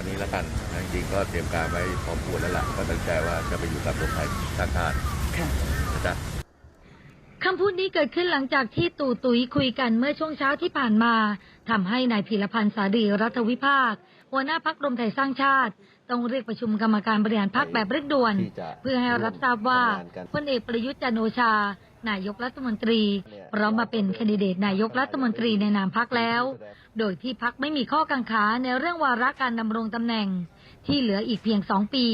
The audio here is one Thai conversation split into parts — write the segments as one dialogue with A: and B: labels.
A: วันนี้แล้วกันนะจริงๆก็เตรียมการไว้พร้อมควรแล้วล่ะก็ตั้งใจว่าจะไปอยู่กับรวมไทยสร้างชาติ
B: ค่ะ
A: นะจ๊ะ
C: คำพูดนี้เกิดขึ้นหลังจากที่ตู่ตุยคุยกันเมื่อช่วงเช้าที่ผ่านมาทำให้นายพีรพันธ์สารีรัฐวิภาค หัวหน้าพักรวมไทยสร้างชาติ ต้องเรียกประชุมกรรมการบริหารพักแบบเร่งด่วน
D: ที่จะ
C: เพื่อให้รับทราบว่า
D: ทำงานกัน
C: พลเอกประยุทธ์จันทร์โอชา นายกรัฐมนตรีพร้อมมาเป็นแคนดิเดตนายกรัฐมนตรีในนามพักแล้ว โดยที่พักไม่มีข้อกังขาในเรื่องวาระการดำรงตำแหน่ง ที่เหลืออีกเพียงสองปี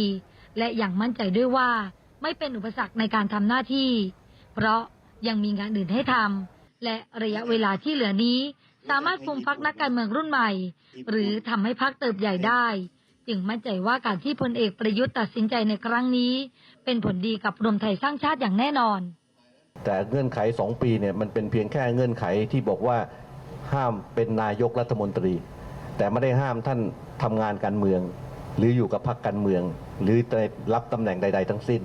C: และอย่างมั่นใจด้วยว่า ไม่เป็นอุปสรรคในการทำหน้าที่ เพราะยังมีงานอื่นให้ทำและระยะเวลาที่เหลือนี้ สามารถคุมพักนักการเมืองรุ่นใหม่ หรือทำให้พักเติบใหญ่ได้จึงมั่นใจว่าการที่พลเอกประยุทธ์ตัดสินใจในครั้งนี้ เป็นผลดีกับรวมไทยสร้างชาติอย่างแน่นอน
D: แต่เงื่อนไขสองปีเนี่ยมันเป็นเพียงแค่เงื่อนไขที่บอกว่าห้ามเป็นนายกรัฐมนตรี แต่ไม่ได้ห้ามท่านทำงานการเมือง หรืออยู่กับพรรคการเมือง หรือได้รับตำแหน่งใด ๆ ทั้งสิ้น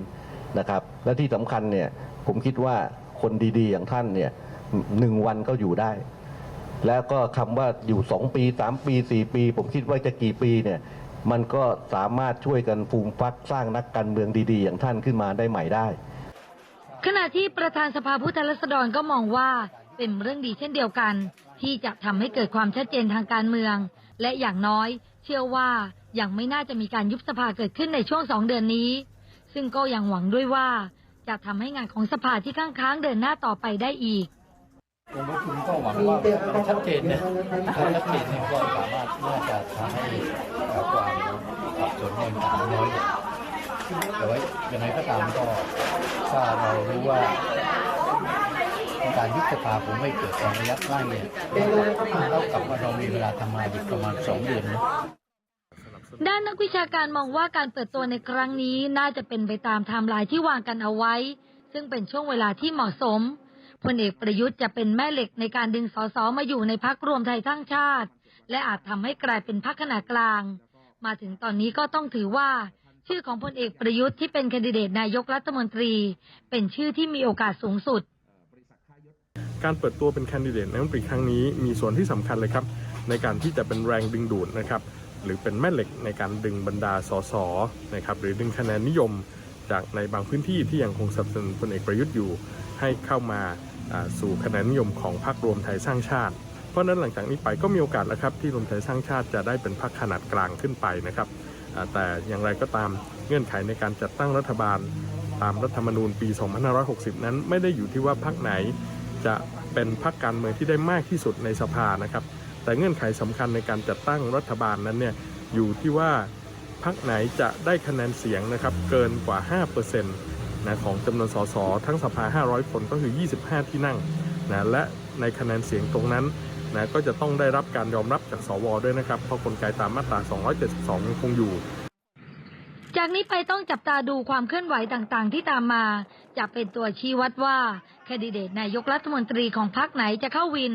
D: นะครับและที่สำคัญเนี่ยผมคิดว่าคนดีๆอย่างท่านเนี่ยหนึ่งวันก็อยู่ได้ แล้วก็คำว่าอยู่สองปีสามปีสี่ปี ผมคิดว่าจะกี่ปีเนี่ยมันก็สามารถช่วยกันฟูมฟักสร้างนักการเมืองดี ๆ อย่างท่านขึ้นมาได้ใหม่ได้
C: ขณะที่ประธานสภาผู้แทนราษฎรก็มองว่าเป็นเรื่องดีเช่นเดียวกัน ที่จะทำให้เกิดความชัดเจนทางการเมือง และอย่างน้อย เชื่อว่ายังไม่น่าจะมีการยุบสภาเกิดขึ้นในช่วงสองเดือนนี้ ซึ่งก็ยังหวังด้วยว่า จะทำให้งานของสภาที่ค้างค้างๆเดินหน้าต่อไปได้อีก
E: องค์ประชุมก็หวังว่าชัดเจนนะถ้าชัดเจนเนี่ยก็สามารถน่าจะทำให้เอ่อความสับสนเนี่ยมันน้อยลง แต่ว่ายังไงก็ตามก็ถ้าเรารู้ว่าการยุบสภาคงไม่เกิดในระยะใกล้เนี่ยเท่ากับว่าเรามีเวลาทำงานอยู่ประมาณสองเดือนนะ
C: ด้านนักวิชาการมองว่าการเปิดตัวในครั้งนี้น่าจะเป็นไปตามไทม์ไลน์ที่วางกันเอาไว้ ซึ่งเป็นช่วงเวลาที่เหมาะสมพลเอกประยุทธ์จะเป็นแม่เหล็กในการดึงสสมาอยู่ในพักรวมไทยสร้งชาติ และอาจทำให้กลายเป็นพักขนาดกลาง มาถึงตอนนี้ก็ต้องถือว่า ชื่อของพลเอกประยุทธ์ที่เป็นแคนดิเดตนายกรัฐมนตรี เป็นชื่อที่มีโอกาสสูงสุด
F: การเปิดตัวเป็นแคนดิเดตนายกรัฐมนตรีครั้งนี้มีส่วนที่สำคัญเลยครับ ในการที่จะเป็นแรงดึงดูดนะครับหรือเป็นแม่เหล็กในการดึงบรรดาสสนะครับหรือดึงคะแนนนิยมจากในบางพื้นที่ที่ยังคงสนับสนุนพลเอกประยุทธ์อยู่ ให้เข้ามาสู่คะแนนนิยมของพรรครวมไทยสร้างชาติ เพราะนั้นหลังจากนี้ไปก็มีโอกาสแล้วครับที่รวมไทยสร้างชาติจะได้เป็นพรรคขนาดกลางขึ้นไปนะครับ แต่อย่างไรก็ตามเงื่อนไขในการจัดตั้งรัฐบาล ตามรัฐธรรมนูญปี 2560 นั้นไม่ได้อยู่ที่ว่าพรรคไหนจะเป็นพรรคการเมืองที่ได้มากที่สุดในสภานะครับ แต่เงื่อนไขสำคัญในการจัดตั้งรัฐบาลนั้นเนี่ยอยู่ที่ว่าพรรคไหนจะได้คะแนนเสียงนะครับเกินกว่า 5%นะของจำนวนสสทั้งสภา 500 คนก็คือ 25 ที่นั่งนะและในคะแนนเสียงตรงนั้น นะก็จะต้องได้รับการยอมรับจากสวด้วยนะครับ เพราะกลไกตามมาตรา 272 ยังคงอยู่
C: จากนี้ไปต้องจับตาดูความเคลื่อนไหวต่างๆ ที่ตามมา จะเป็นตัวชี้วัดว่าแคนดิเดตนายกรัฐมนตรีของพรรคไหนจะเข้าวิน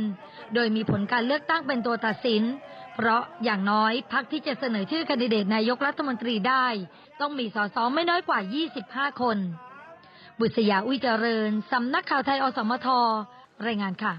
C: โดยมีผลการเลือกตั้งเป็นตัวตัดสิน เพราะอย่างน้อยพรรคที่จะเสนอชื่อแคนดิเดตนายกรัฐมนตรีได้ ต้องมีสสไม่น้อยกว่า 25 คน บุษยาอุ้ยเจริญสำนักข่าวไทยอสมทรายงานค่ะ